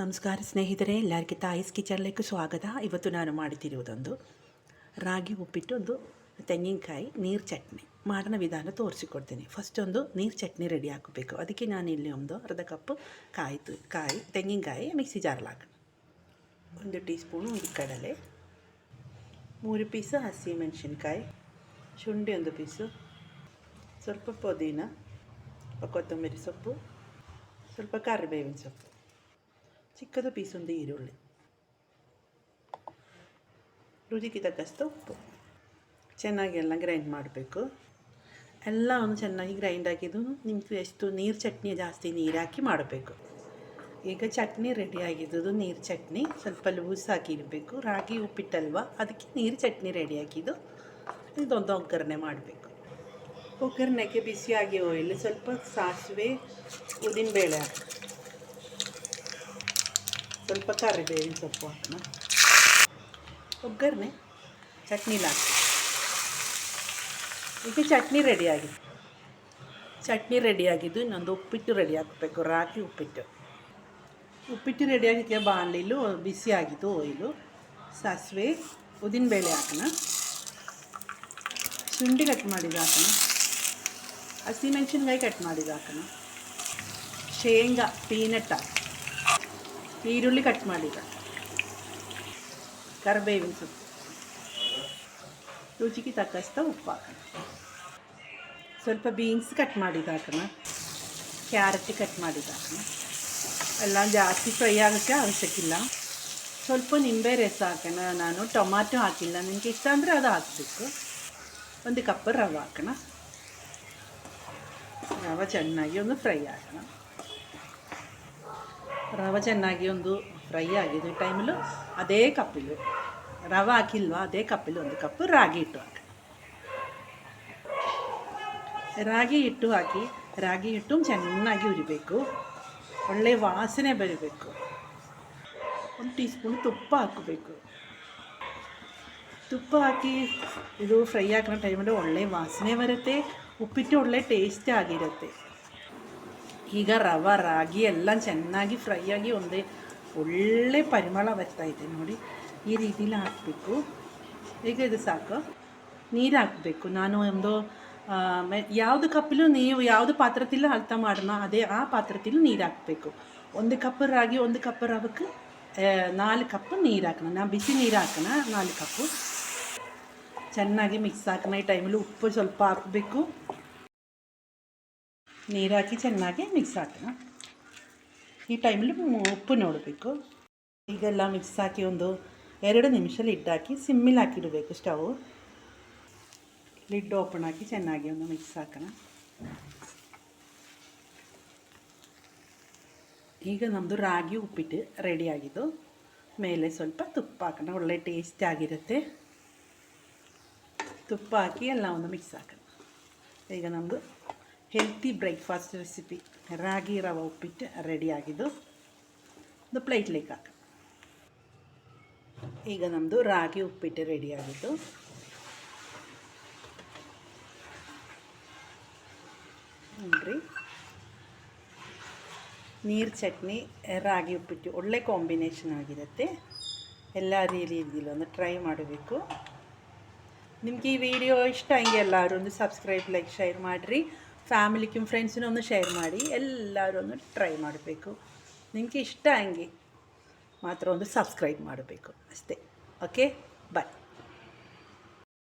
ನಮಸ್ಕಾರ ಸ್ನೇಹಿತರೆ, ಎಲ್ಲರಿಗೆ ತಾಯಿಸ್ ಕಿಚನ್ಲಕ್ಕೆ ಸ್ವಾಗತ. ಇವತ್ತು ನಾನು ಮಾಡುತ್ತಿರುವುದೊಂದು ರಾಗಿ ಉಪ್ಪಿಟ್ಟು ಒಂದು ತೆಂಗಿನಕಾಯಿ ನೀರು ಚಟ್ನಿ. ಮಾಡೋಣ ವಿಧಾನ ತೋರಿಸಿಕೊಡ್ತೀನಿ. ಫಸ್ಟ್ ಒಂದು ನೀರು ಚಟ್ನಿ ರೆಡಿ ಹಾಕಬೇಕು. ಅದಕ್ಕೆ ನಾನು ಇಲ್ಲಿ ಒಂದು ಅರ್ಧ ಕಪ್ ಕಾಯಿ ಕಾಯಿ, ತೆಂಗಿನಕಾಯಿ ಮಿಕ್ಸಿ ಜಾರಲ್ಲಿ ಹಾಕೋಣ. ಒಂದು ಟೀ ಸ್ಪೂನ್ ಒಂದು ಕಡಲೆ, ಮೂರು ಪೀಸು ಹಸಿಮೆಣಸಿನ್ಕಾಯಿ ಶುಂಠಿ ಒಂದು ಪೀಸು ಸ್ವಲ್ಪ ಪುದೀನ, ಕೊತ್ತಂಬರಿ ಸೊಪ್ಪು, ಸ್ವಲ್ಪ ಕರಿಬೇವಿನ ಸೊಪ್ಪು. ಚಿಕ್ಕದು ಪೀಸೊಂದು ಈರುಳ್ಳಿ. ರುಚಿಗೆ ತಕ್ಕಷ್ಟು ಉಪ್ಪು. ಚೆನ್ನಾಗಿ ಎಲ್ಲ ಗ್ರೈಂಡ್ ಮಾಡಬೇಕು. ಎಲ್ಲ ಒಂದು ಚೆನ್ನಾಗಿ ಗ್ರೈಂಡ್ ಆಗಿದ್ದು ನಿಮ್ಗೆ ಎಷ್ಟು ನೀರು ಚಟ್ನಿ ಜಾಸ್ತಿ ನೀರು ಹಾಕಿ ಮಾಡಬೇಕು. ಈಗ ಚಟ್ನಿ ರೆಡಿ ಆಗಿದ್ದು ನೀರು ಚಟ್ನಿ ಸ್ವಲ್ಪ ಲೂಸ್ ಹಾಕಿರಬೇಕು ರಾಗಿ ಉಪ್ಪಿಟ್ಟಲ್ವ? ಅದಕ್ಕೆ ನೀರು ಚಟ್ನಿ ರೆಡಿ ಹಾಕಿದ್ದು ಇದೊಂದು ಒಗ್ಗರಣೆ ಮಾಡಬೇಕು. ಒಗ್ಗರಣೆಗೆ ಬಿಸಿಯಾಗಿ ಆಯಿಲ್ ಸ್ವಲ್ಪ ಸಾಸಿವೆ, ಉದ್ದಿನಬೇಳೆ ಸ್ವಲ್ಪ ಕರಿಬೇವಿನ ಸೊಪ್ಪು ಹಾಕೋಣ ಒಗ್ಗರಣೆ, ಚಟ್ನಿ ಹಾಕಿ ಈಗ ಚಟ್ನಿ ರೆಡಿ ಆಗಿದೆ. ಚಟ್ನಿ ರೆಡಿಯಾಗಿದ್ದು ಇನ್ನೊಂದು ಉಪ್ಪಿಟ್ಟು ರೆಡಿ ಹಾಕಬೇಕು, ರಾಗಿ ಉಪ್ಪಿಟ್ಟು. ಉಪ್ಪಿಟ್ಟು ರೆಡಿಯಾಗಿಕ್ಕೆ ಬಾಣಲಿಲು ಬಿಸಿ ಆಗಿದ್ದು ಆಯಿಲು ಸಾಸಿವೆ, ಉದ್ದಿನಬೇಳೆ ಹಾಕೋಣ ಶುಂಠಿ ಕಟ್ ಮಾಡಿದ್ದು ಹಾಕೋಣ ಹಸಿಮೆಣಸಿನ್ಕಾಯಿ ಕಟ್ ಮಾಡಿದ್ದು ಹಾಕೋಣ ಶೇಂಗಾ ಪೀನಟ್ ಈರುಳ್ಳಿ ಕಟ್ ಮಾಡಿದ ಕರಿಬೇವಿನ ಸೊಪ್ಪು. ರುಚಿಗೆ ತಕ್ಕಷ್ಟು ಉಪ್ಪು ಹಾಕೋಣ. ಸ್ವಲ್ಪ ಬೀನ್ಸ್ ಕಟ್ ಮಾಡಿದ ಹಾಕೋಣ. ಕ್ಯಾರೆಟ್ ಕಟ್ ಮಾಡಿದ ಹಾಕೋಣ. ಎಲ್ಲ ಜಾಸ್ತಿ ಫ್ರೈ ಆಗೋಕ್ಕೆ ಅವಶ್ಯಕಿಲ್ಲ ಸ್ವಲ್ಪ ನಿಂಬೆ ರಸ ಹಾಕೋಣ. ನಾನು ಟೊಮಾಟೊ ಹಾಕಿಲ್ಲ. ನನಗೆ ಇಷ್ಟ ಅಂದರೆ ಅದು ಹಾಕಬೇಕು. ಒಂದು ಕಪ್ ರವೆ ಹಾಕೋಣ. ರವೆ ಚೆನ್ನಾಗಿ ಒಂದು ಫ್ರೈ ಹಾಕೋಣ ರವೆ ಚೆನ್ನಾಗಿ ಒಂದು ಫ್ರೈ ಆಗಿದೆ ಈ ಟೈಮಲ್ಲೂ ಅದೇ ಕಪ್ಪಿಲು ರವೆ ಹಾಕಿಲ್ವಾ? ಅದೇ ಕಪ್ಪಿಲು ಒಂದು ಕಪ್ ರಾಗಿ ಹಿಟ್ಟು ಹಾಕಿ. ರಾಗಿ ಹಿಟ್ಟು ಹಾಕಿ, ರಾಗಿ ಹಿಟ್ಟು ಚೆನ್ನಾಗಿ ಉರಿಬೇಕು ಒಳ್ಳೆ ವಾಸನೆ ಬರಬೇಕು. ಒಂದು ಟೀ ಸ್ಪೂನ್ ತುಪ್ಪ ಹಾಕಬೇಕು. ತುಪ್ಪ ಹಾಕಿ ಇದು ಫ್ರೈ ಹಾಕೋ ಟೈಮಲ್ಲಿ ಒಳ್ಳೆ ವಾಸನೆ ಬರುತ್ತೆ. ಉಪ್ಪಿಟ್ಟು ಒಳ್ಳೆ ಟೇಸ್ಟಿ ಆಗಿರುತ್ತೆ. ಈಗ ರವೆ, ರಾಗಿ ಎಲ್ಲ ಚೆನ್ನಾಗಿ ಫ್ರೈ ಆಗಿ ಒಂದೇ ಒಳ್ಳೆ ಪರಿಮಳ ಬರ್ತಾ ಇದೆ ನೋಡಿ. ಈ ರೀತಿಲಿ ಹಾಕಬೇಕು ಈಗ ಇದು ಸಾಕು. ನೀರು ಹಾಕಬೇಕು. ನಾನು ಒಂದು ಯಾವುದು ಕಪ್ಪಲ್ಲೂ ನೀವು ಯಾವುದು ಪಾತ್ರದಲ್ಲೂ ಅಳ್ತ ಮಾಡೋಣ ಅದೇ ಆ ಪಾತ್ರದಲ್ಲಿ ನೀರು ಹಾಕಬೇಕು. ಒಂದು ಕಪ್ ರಾಗಿ, ಒಂದು ಕಪ್ ರವಕ್ಕೆ ನಾಲ್ಕು ಕಪ್ ನೀರು ಹಾಕೋಣ. ನಾ ಬಿಸಿ ನೀರು ಹಾಕೋಣ, ನಾಲ್ಕು ಕಪ್ಪು ಚೆನ್ನಾಗಿ ಮಿಕ್ಸ್ ಹಾಕೋಣ. ಈ ಟೈಮಲ್ಲಿ ಉಪ್ಪು ಸ್ವಲ್ಪ ಹಾಕಬೇಕು. ನೀರು ಹಾಕಿ ಚೆನ್ನಾಗಿ ಮಿಕ್ಸ್ ಹಾಕೋಣ ಈ ಟೈಮಲ್ಲಿ ಉಪ್ಪು ನೋಡಬೇಕು ಈಗೆಲ್ಲ ಮಿಕ್ಸ್ ಹಾಕಿ ಒಂದು ಎರಡು ನಿಮಿಷ ಲಿಡ್ ಹಾಕಿ ಸಿಮ್ಮಿಲ್ ಹಾಕಿಡಬೇಕು ಸ್ಟವ್ ಲಿಡ್ ಓಪನ್ ಹಾಕಿ ಚೆನ್ನಾಗಿ ಒಂದು ಮಿಕ್ಸ್ ಹಾಕೋಣ ಈಗ ನಮ್ಮದು ರಾಗಿ ಉಪ್ಪಿಟ್ಟು ರೆಡಿಯಾಗಿದ್ದು ಮೇಲೆ ಸ್ವಲ್ಪ ತುಪ್ಪ ಹಾಕೋಣ ಒಳ್ಳೆ ಟೇಸ್ಟ್ ಆಗಿರುತ್ತೆ ತುಪ್ಪ ಹಾಕಿ ಎಲ್ಲ ಒಂದು ಮಿಕ್ಸ್ ಹಾಕೋಣ ಈಗ ನಮ್ಮದು ಹೆಲ್ತಿ ಬ್ರೇಕ್ಫಾಸ್ಟ್ ರೆಸಿಪಿ ರಾಗಿ ರವೆ ಉಪ್ಪಿಟ್ಟು ರೆಡಿಯಾಗಿದ್ದು ಒಂದು ಪ್ಲೇಟ್ಲಿಕ್ಕೆ ಹಾಕಿ ಈಗ ನಮ್ಮದು ರಾಗಿ, ಉಪ್ಪಿಟ್ಟು ರೆಡಿಯಾಗಿದ್ದು ನೋಡ್ರಿ ನೀರು ಚಟ್ನಿ, ರಾಗಿ, ಉಪ್ಪಿಟ್ಟು ಒಳ್ಳೆ ಕಾಂಬಿನೇಷನ್ ಆಗಿರುತ್ತೆ. ಎಲ್ಲ ರೀಲಿ ಇದ್ದಿಲ್ಲ, ಒಂದು ಟ್ರೈ ಮಾಡಬೇಕು. ನಿಮಗೆ ಈ ವಿಡಿಯೋ ಇಷ್ಟ, ಹಂಗೆ ಎಲ್ಲರೂ ಒಂದು ಸಬ್ಸ್ಕ್ರೈಬ್ ಲೈಕ್ ಶೇರ್ ಮಾಡಿರಿ. ಫ್ಯಾಮಿಲಿಗೆ ಫ್ರೆಂಡ್ಸಿನ ಒಂದು ಶೇರ್ ಮಾಡಿ ಎಲ್ಲರೂ ಒಂದು ಟ್ರೈ ಮಾಡಬೇಕು. ನಿಮಗೆ ಇಷ್ಟ ಹಂಗೆ ಮಾತ್ರ ಒಂದು ಸಬ್ಸ್ಕ್ರೈಬ್ ಮಾಡಬೇಕು. ಅಷ್ಟೇ. Okay bye